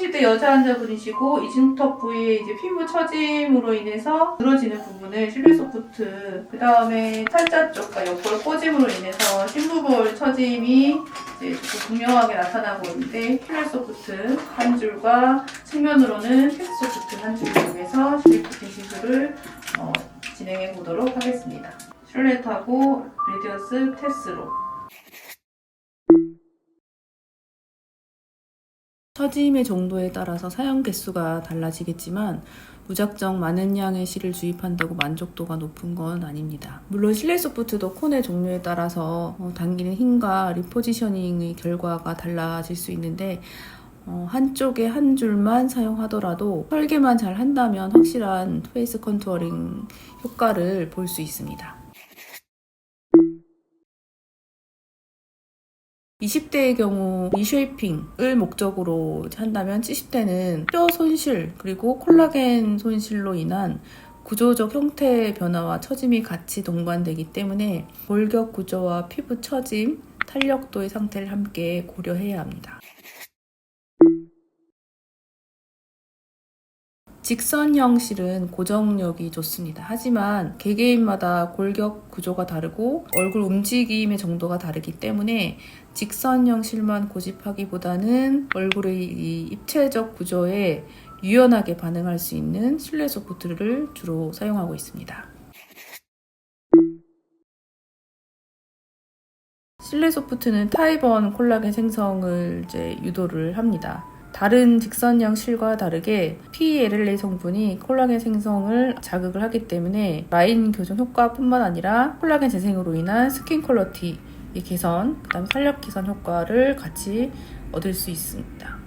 70대 여자 환자분이시고 이중턱 부위에 이제 피부 처짐으로 인해서 늘어지는 부분을 실루소프트 그 다음에 팔자 쪽과 옆볼 꼬짐으로 인해서 심부볼 처짐이 이제 조금 분명하게 나타나고 있는데 실루소프트 한 줄과 측면으로는 팩소프트 한 줄 이용해서 실리프팅 시술을 어, 진행해 보도록 하겠습니다. 슐렛하고 레디어스 테스로 처짐의 정도에 따라서 사용 개수가 달라지겠지만 무작정 많은 양의 실을 주입한다고 만족도가 높은 건 아닙니다. 물론 실내 소프트도 콘의 종류에 따라서 어, 당기는 힘과 리포지셔닝의 결과가 달라질 수 있는데 어, 한쪽에 한 줄만 사용하더라도 설계만 잘 한다면 확실한 페이스 컨투어링 효과를 볼 수 있습니다. 20대의 경우 리쉐이핑을 목적으로 한다면 70대는 뼈 손실 그리고 콜라겐 손실로 인한 구조적 형태 변화와 처짐이 같이 동반되기 때문에 골격 구조와 피부 처짐, 탄력도의 상태를 함께 고려해야 합니다. 직선 형 실은 고정력이 좋습니다. 하지만 개개인마다 골격 구조가 다르고 얼굴 움직임의 정도가 다르기 때문에 직선 형 실만 고집하기보다는 얼굴의 이 입체적 구조에 유연하게 반응할 수 있는 실내 소프트를 주로 사용하고 있습니다. 실내 소프트는 타입 1 콜라겐 생성을 이제 유도를 합니다. 다른 직선형 실과 다르게 PLLA 성분이 콜라겐 생성을 자극을 하기 때문에 라인 교정 효과뿐만 아니라 콜라겐 재생으로 인한 스킨 퀄러티 개선, 그다음 에 탄력 개선 효과를 같이 얻을 수 있습니다.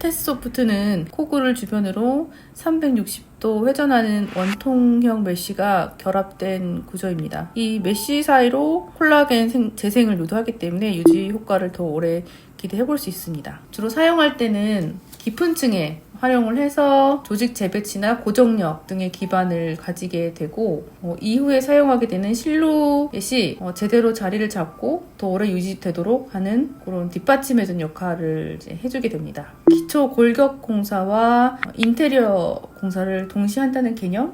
테스소프트는 코굴을 주변으로 360도 회전하는 원통형 메쉬가 결합된 구조입니다. 이 메쉬 사이로 콜라겐 생- 재생을 유도하기 때문에 유지 효과를 더 오래 기대해 볼 수 있습니다. 주로 사용할 때는 깊은 층에 활용을 해서 조직 재배치나 고정력 등의 기반을 가지게 되고 어, 이후에 사용하게 되는 실루엣이 어, 제대로 자리를 잡고 더 오래 유지되도록 하는 그런 뒷받침해준 역할을 해주게 됩니다. 기초 골격 공사와 어, 인테리어 공사를 동시에 한다는 개념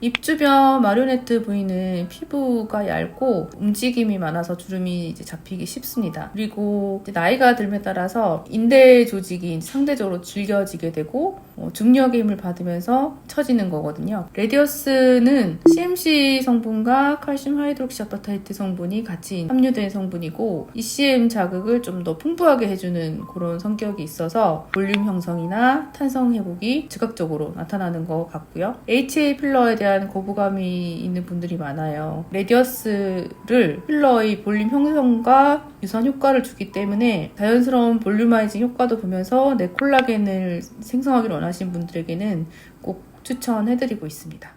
입 주변 마리오네트 부위는 피부가 얇고 움직임이 많아서 주름이 이제 잡히기 쉽습니다. 그리고 나이가 들에 따라서 인대 조직이 상대적으로 질겨지게 되고 어, 중력의 힘을 받으면서 처지는 거거든요. 레디어스는 CMC 성분과 칼슘 하이드록시 아파타이트 성분이 같이 함유된 성분이고 ECM 자극을 좀 더 풍부하게 해주는 그런 성격이 있어서 볼륨 형성이나 탄성 회복이 즉각적으로 나타나는 것 같고요. HA 필러에 대한 거부감이 있는 분들이 많아요. 레디어스를 필러의 볼륨 형성과 유사한 효과를 주기 때문에 자연스러운 볼륨아이징 효과도 보면서 내 콜라겐을 생성하기를 원하시는 분들에게는 꼭 추천해드리고 있습니다.